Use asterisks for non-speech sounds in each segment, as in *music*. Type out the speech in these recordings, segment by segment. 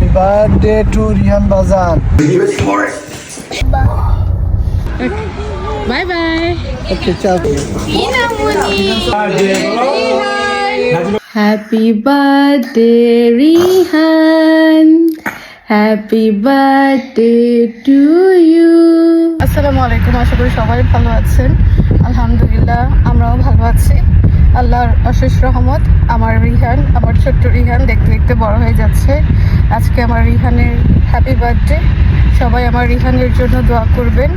Happy birthday to Rihan বাজান by bye okay চাও happy birthday Rihan happy birthday to you আসসালামু আলাইকুম আশা করি সবাই ভালো আছেন। আলহামদুলিল্লাহ আমরাও ভালো আছি। আল্লাহর অশেষ রহমত আমার রিহান আমার ছোট্ট রিহান দেখতে দেখতে বড় হয়ে যাচ্ছে। আজকে আমার রিহানের হ্যাপি বার্থডে সবাই আমার রিহানের জন্য দোয়া করবেন।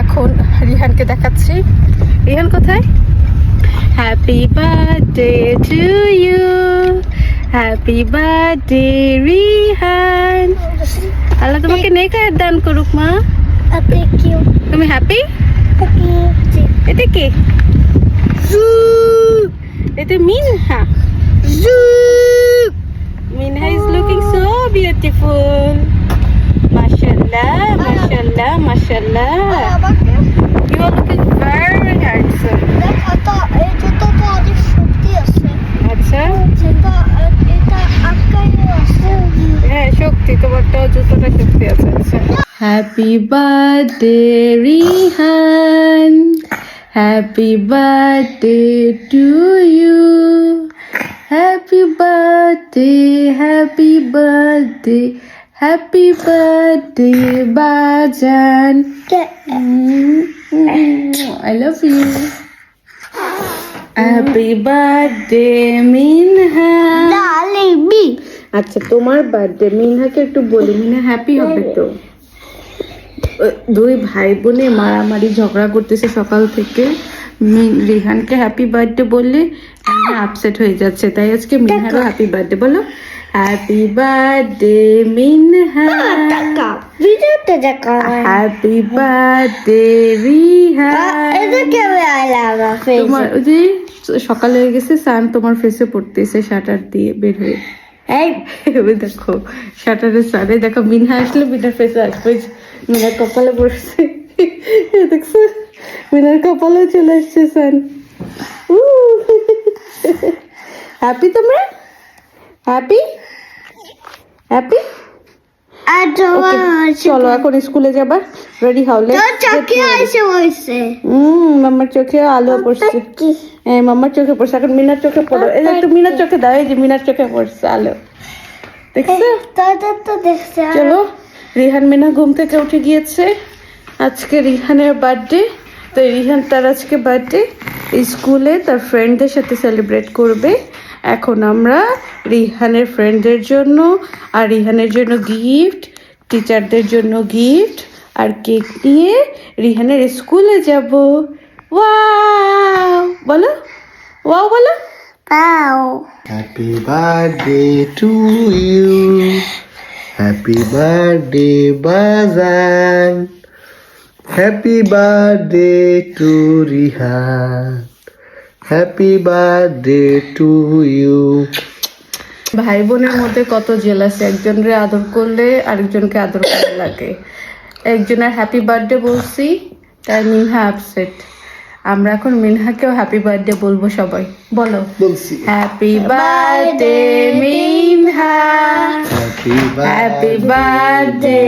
এখন রিহানকে দেখাচ্ছি। রিহান কোথায়? Happy birthday to you happy birthday Rihan. Allah তোমাকে নেকায়াত দান করুক মা। তুমি হ্যাপি এটা কে? জু এটা মিনহা জু মিনহা ইজ লুকিং সো বিউটিফুল মাশাআল্লাহ মাশাআল্লাহ মাশাআল্লাহ you are looking very handsome আচ্ছা হ্যাঁ শক্তি তোমারটাও জুতোটা শক্তি আছে আচ্ছা happy birthday Rihan happy birthday to you happy birthday happy birthday happy birthday বাজান I love you happy birthday Minha আচ্ছা তোমার বার্থডে মিনহাকে একটু বলি। মিনহা হ্যাপি হবে তো? দুই ভাই বোনে মারামারি ঝগড়া করতেছে সকাল থেকে। রিহানকে হ্যাপি বার্থডে বললে আপসেট হয়ে যাচ্ছে। তাই আজকে মিনহারও হ্যাপি বার্থডে বলো। Happy birthday Minha. Happy birthday Rihan. তোমার ওই যে সকালে হয়ে গেছে সান তোমার ফেসে পড়তেছে শাটার দিয়ে বের হয়ে। এই দেখো শাটারের সারে, দেখো মিনা আসলে মিনার ফেসে আসবে মিনার কপালে বসছে। দেখছ? মিনার কপালে চলে আসছে, সান। হ্যাপি তোমরা? হ্যাপি হ্যাপি চলো এখন স্কুলে যাবা? রেডি হও হুম মাম্মার চোখে আলো পড়ছে। হ্যাঁ মাম্মার চোখে পড়ছে এখন মিনার চোখে পড়ো। এই একটু মিনার চোখে দাও এই যে মিনার চোখে পড়ছে আলো। দেখছ? চলো রিহান মিনা ঘুম থেকে উঠে গিয়েছে। আজকে রিহানের বার্থডে। তো রিহান তার আজকে বার্থডে। স্কুলে তার ফ্রেন্ডদের সাথে সেলিব্রেট করবে। এখন আমরা রিহানের ফ্রেন্ডদের জন্য আর রিহানের জন্য গিফট টিচারদের জন্য গিফট আর কেক নিয়ে রিহানের স্কুলে যাব। ওয়াও বলো? ওয়াও বলো? Happy birthday to you happy birthday বাজান happy birthday to Rihan happy birthday to you ভাই বোনের মধ্যে কত জেলাসি একজনরে আদর করলে আরেকজনকে আদর করা লাগে। একজনের হ্যাপি বার্থডে বলছি তাই মিনহা আপসেট আমরা এখন মিনহাকেও হ্যাপি বার্থডে বলব সবাই। বলো। বলছি। Happy birthday Minha. Happy happy birthday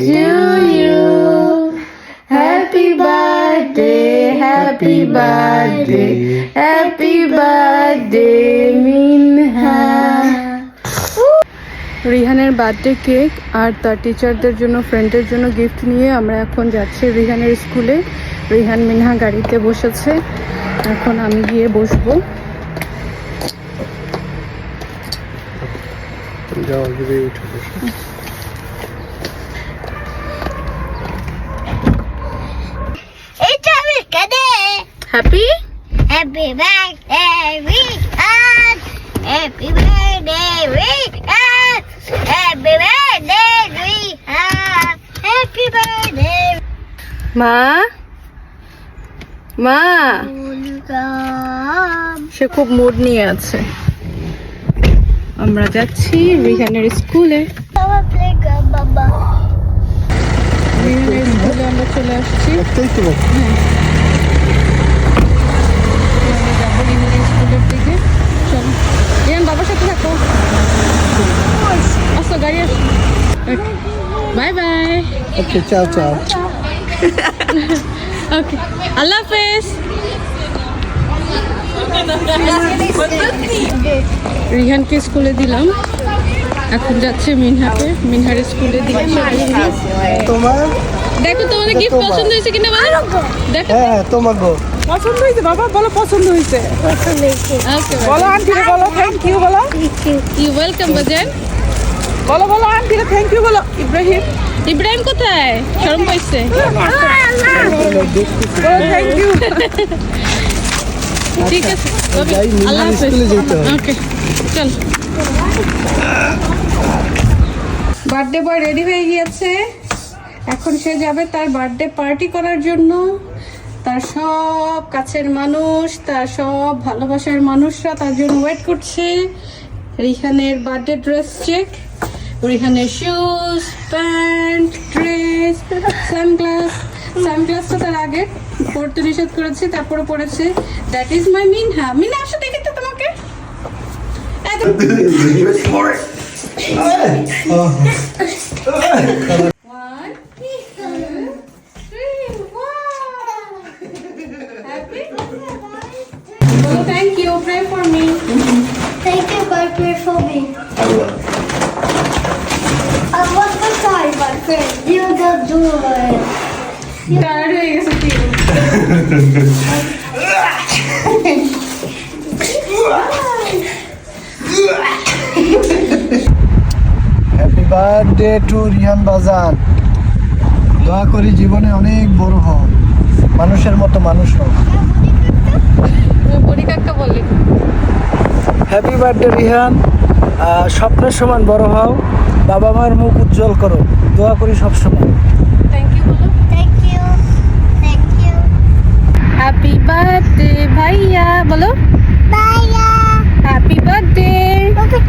to you happy birthday happy birthday happy birthday Minha রিহানের বার্থডে কেক আর তার টিচারদের জন্য ফ্রেন্ডের জন্য গিফট নিয়ে আমরা এখন যাচ্ছি রিহানের স্কুলে রিহান মিনহা গাড়িতে বসেছে। এখন আমি গিয়ে বসবো। যাও happy Happy birthday, Rihan! Happy birthday, Rihan! Happy birthday, Rihan! Happy birthday, মা মা! সে খুব মুড নিয়ে আছে আমরা যাচ্ছি রিহানের স্কুলে Baba, play good, রিহানের স্কুলে আমরা চলে আসছি একটাই তো বাবা। আমরা যাব রিহানের স্কুলের আসো গাড়ি আসো বাই বাই ওকে চাও চাও ওকে আল্লাহ হাফেজ রিহানকে স্কুলে দিলাম। এখন যাচ্ছে মিনহাকে। মিনহার স্কুলে দিলাম। তোমার? দেখো তোমাদের গিফট পছন্দ হয়েছে কিনা বলো? দেখো। হ্যাঁ তোমার গো। পছন্দ হয়েছে বাবা বলো পছন্দ হয়েছে। ওকে বলো আন্টিরে বলো থ্যাংক ইউ বলো। ইউ ওয়েলকাম বাজান বলো বলো আন্টিরে থ্যাংক ইউ বলো। ইব্রাহিম। ইব্রাহিম কোথায়? শরম পাইছে। বলো থ্যাংক ইউ ঠিক আছে তবে আল্লাহ হাফেজ। ওকে চল। বার্থডে বয় রেডি হয়ে গিয়েছে? এখন সে যাবে তার বার্থডে পার্টি করার জন্য। তার সব কাছের মানুষ তার সব ভালোবাসার মানুষরা তার জন্য ওয়েট করছে। রিহানের বার্থডে ড্রেস চেক রিহানের শুজ প্যান্ট ড্রেস সানগ্লাস সানগ্লাসটা তার আগে পড়তে নিষেধ করেছে তারপরে পড়েছে। দ্যাট ইজ মাই মিনহা মিনহা আসো দেখি তো তোমাকে। *laughs* এত *laughs* হয়ে হ্যাপি বার্থডে টু রিহান বাজান দোয়া করি জীবনে অনেক বড় হও। মানুষের মতো মানুষ হও। হ্যাপি বার্থডে রিহান স্বপ্নের সমান বড় হও। বাবা মায়ের মুখ উজ্জ্বল করো। দোয়া করি সবসময় থ্যাংক ইউ বলো Thank you. Thank you. Happy birthday ভাইয়া বলো Bye. Happy birthday Okay.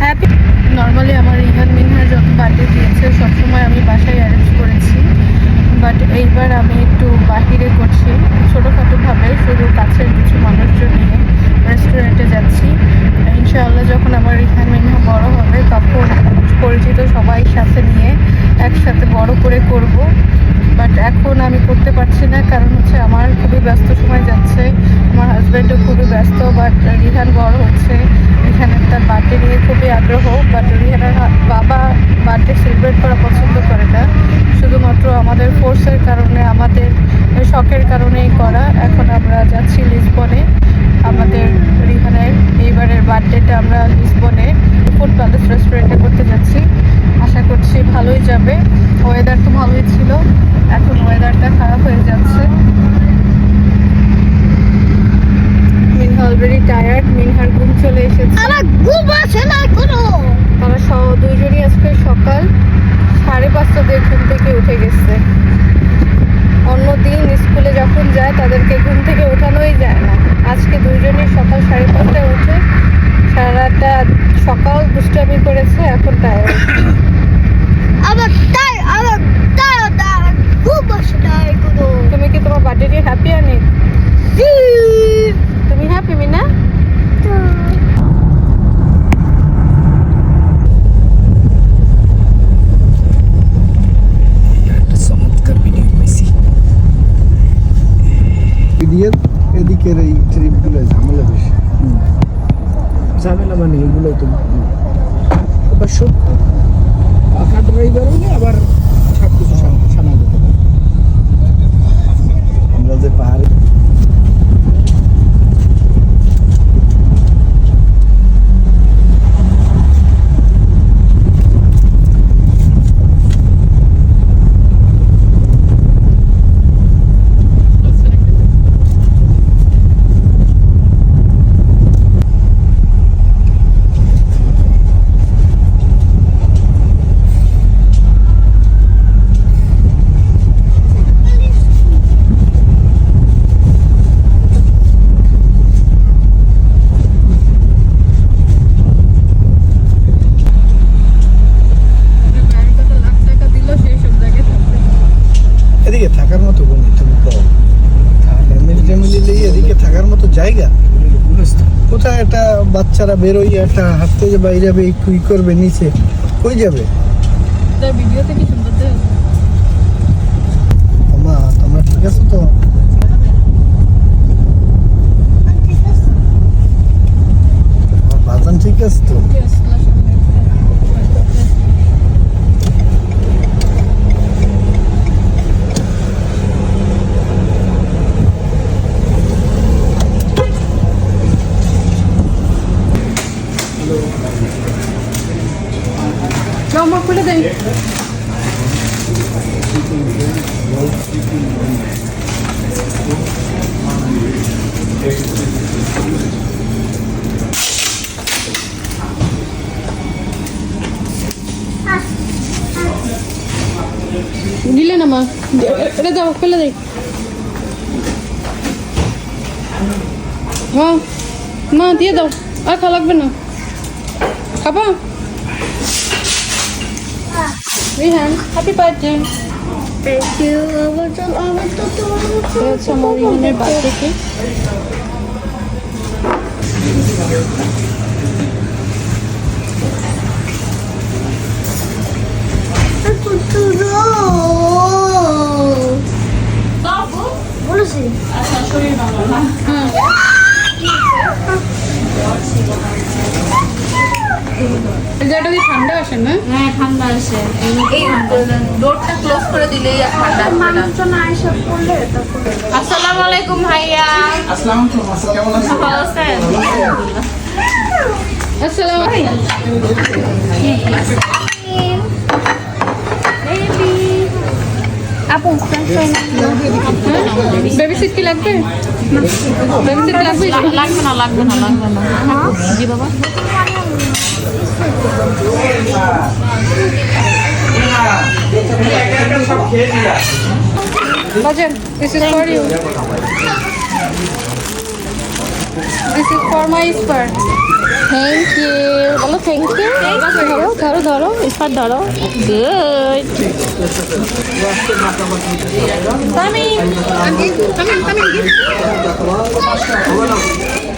Happy normally আমার ইভান মিনহার যখন বার্থডে দিয়েছে সবসময় আমি বাসায় অ্যারেঞ্জ করেছি বাট এইবার আমি একটু বাহিরে করছি ছোটোখাটোভাবে শুধু কাছের কিছু মানুষজন নিয়ে রেস্টুরেন্টে যাচ্ছি ইনশাআল্লাহ যখন আমার ইভান মিনহা বড় হবে তখন পরিচিত সবাই সাথে নিয়ে একসাথে বড় করে করব বাট এখন আমি করতে পারছি না কারণ হচ্ছে আমার খুবই ব্যস্ত সময় যাচ্ছে আমার হাজব্যান্ডও খুবই ব্যস্ত বাট রিহান বড় হচ্ছে রিহানের তার বার্থডে নিয়ে খুবই আগ্রহ বাট রিহানের বাবা বার্থডে সেলিব্রেট করা পছন্দ করে না। শুধুমাত্র আমাদের ফোর্সের কারণে, আমাদের শখের কারণেই করা। এখন আমরা যাচ্ছি লিসবনে। আমাদের রিহানের এইবারের বার্থডেটা আমরা লিসবনে ফুড প্যালেস রেস্টুরেন্টে করতে যাচ্ছি। আশা করছি ভালোই যাবে। ওয়েদার তো ভালোই ছিল। এখন ওয়েদারটা খারাপ হয়ে যাচ্ছে মিনহা অলরেডি টায়ার্ড মিনহার ঘুম চলে এসেছে। আমার ঘুম আসে না কোনো তারা সহ দুইজনই আজকে সকাল সাড়ে পাঁচটাদের ঘুম থেকে উঠে গেছে। অন্যদিন স্কুলে যখন যায় তাদেরকে ঘুম থেকে ওঠানোই যায় না। আজকে দুইজনই সকাল সাড়ে পাঁচটায় উঠে সারাটা সকাল দুষ্টামি করেছে এখন টায়ার্ড আমার তাই কোনো তুমি কি তোমার বার্থডে নিয়ে হ্যাপি আনি তুমি হ্যাপি মিনা এদিকের এই ট্রিপগুলো ঝামেলা বেশি ঝামেলা মানে এগুলোই তো অবশ্য পাকা ড্রাইভার হলে আবার সব কিছু সামা যেতে পারে আমরা যে পাহাড়ে লাখ টাকা দিল সেই সব জায়গায় থাকবে এদিকে থাকার মতো বলি তুমি কও ফ্যামিলি ট্যামিলি নিয়ে এদিকে থাকার মতো জায়গা কোথায় একটা বাচ্চারা বেরোই একটা হাঁটতে যে বাইরে যাবে একটু ই করবে নিচে কই যাবে? ভিডিওতে কি সুন্দর মা তোমরা ঠিক আছো তো? বাজান ঠিক আছে তো? জামা খুলে দেই। দিলে না, মা। এটা দাও, ফেলে দেই। হ্যাঁ মা, দিয়ে দাও। আর খাওয়া লাগবে না। খাবা? Rihan happy birthday thank you আমার তো আমার তো তোমার হচ্ছে আমার রিহানের বার্থডে কেক বলেছি। এটা কি ঠান্ডা আসে না? হ্যাঁ ঠান্ডা আসে। এই ডোরটা ক্লোজ করে দিলেই ঠান্ডা মানুষজন আসসালামু আলাইকুম ভাইয়া। আসসালামু আলাইকুম কেমন আছো ভালো আছেন? আসসালামু আলাইকুম। আপু বেবি সিট কি লাগবে? বেবি সিট লাগবে? লাগবে না লাগবে না লাগবে না। জি বাবা। Bajan, this is for you. This is for my spur. Thank you বলো থ্যাংক ইউ ধরো ধরো ধরো ইস্পার ধরো গুড Sami, come in,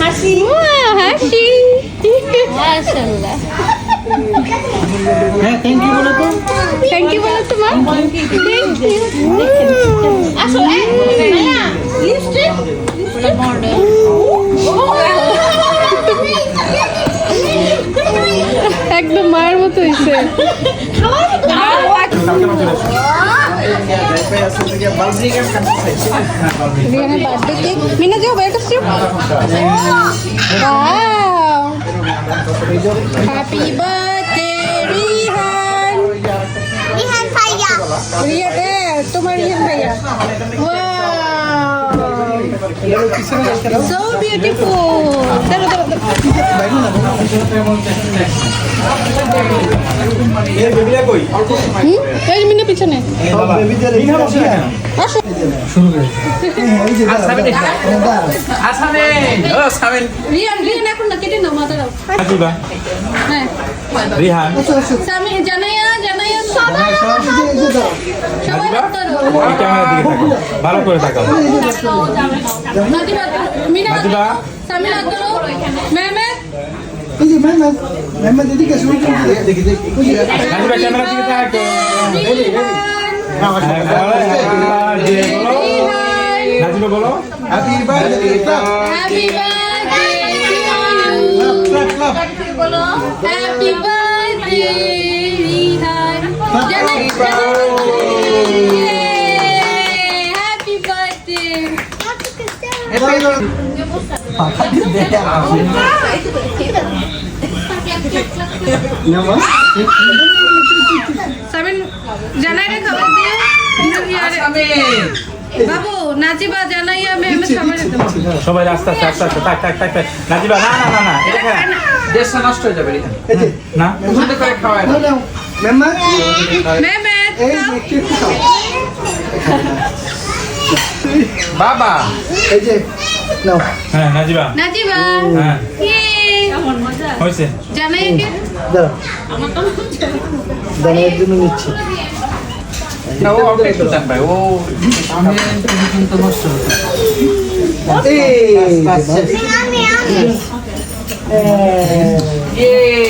হাসি হাসি মাশাআল্লাহ হ্যাঁ থ্যাংক ইউ বলো তো থ্যাংক ইউ বলো তোমার থ্যাংক ইউ আসলে লিপস্টিক লিপস্টিক মডেল একদম মায়ের মতো হয়েছে মিনা যাও বাইরে করছি হ্যাপি বার্থডে রিহান ইহান ভাইয়া রিহান তোমার রিহান ভাইয়া সো বিউটিফুল দাঁড়ো দাঁড়ো দাঁড়ো মিনা পিছনে রিহান রিহান ভালো করে তাকাও নাজিবা মিনা নাজিবা সামি হাত ধরো মেহমেদ এই যে ম্যাম ম্যাম ম্যাম এদিকে শুরু করে দেখি দেখি নাজিবা ক্যামেরার দিকে তাকাও রিহান নাজিবা বলো happy birthday happy birthday to you clap clap বলো হ্যাপি বার্থডে বাবু নাচিবা জানাই আমি আমি খাবার সবাই রাস্তা আস্তে আস্তে আস্তে নাজিবা না না না না এটা দেশটা নষ্ট হয়ে যাবে না? খাওয়ায় নাও। মেম্মা মেমে এই যে একটু একটু খাও বাবা এই যে নাও হ্যাঁ নাজিবা নাচিবা হ্যাঁ ইয়ে হয়েছে জানাই কে দাঁড়াও দাঁড়ানোর জন্য নিচ্ছি না ও ওকে একটু দেন ভাই ও আমি কিন্তু নষ্ট হচ্ছে এই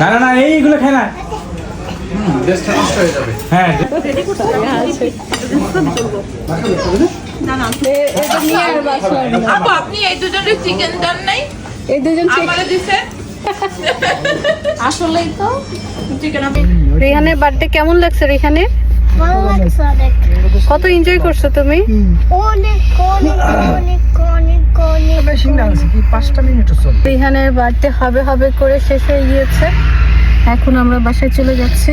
না না না এইগুলো খায় না। দেশটা নষ্ট হয়ে যাবে। হ্যাঁ। আপনি এই দুজনের চিকেন দেন নাই? এই দুজন আসলেই তো। চিকেন আপনি বার্থডে কেমন লাগছে রেহানের? ভালো লাগছে অনেক। কত এনজয় করছ তুমি? অনেক অনেক অনেক অনেক। রেহানের বার্থডে হবে হবে করে শেষ হয়ে গিয়েছে। এখন আমরা বাসায় চলে যাচ্ছি।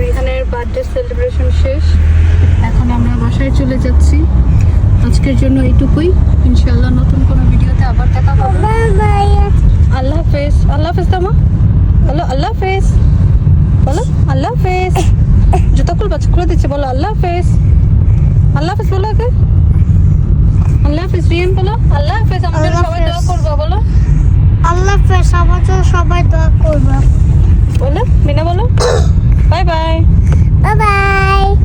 রেহানের বার্থডে সেলিব্রেশন শেষ। এখন আমরা বাসায় চলে যাচ্ছি। আজকের জন্য এইটুকুই। ইনশাল্লাহ নতুন কোনো ভিডিওতে আবার দেখা হবে। আল্লাহ হাফেজ। আল্লাহ হাফেজ। তামা বলো আল্লাহ হাফেজ। বলো আল্লাহ হাফেজ। জুতা খুল বাচ্চা খুলে দিচ্ছে। বলো আল্লাহ হাফেজ। আল্লাহ হাফেজ বলো আগে। আল্লাহ হাফেজ রিয়ান বলো। আল্লাহ হাফেজ আমাদের সবাই দোয়া। করব বলো। আল্লাহ হাফেজ আমার জন্য সবাই দোয়া করবে। বলো মিনা *coughs* বলো। Bye bye. Bye bye.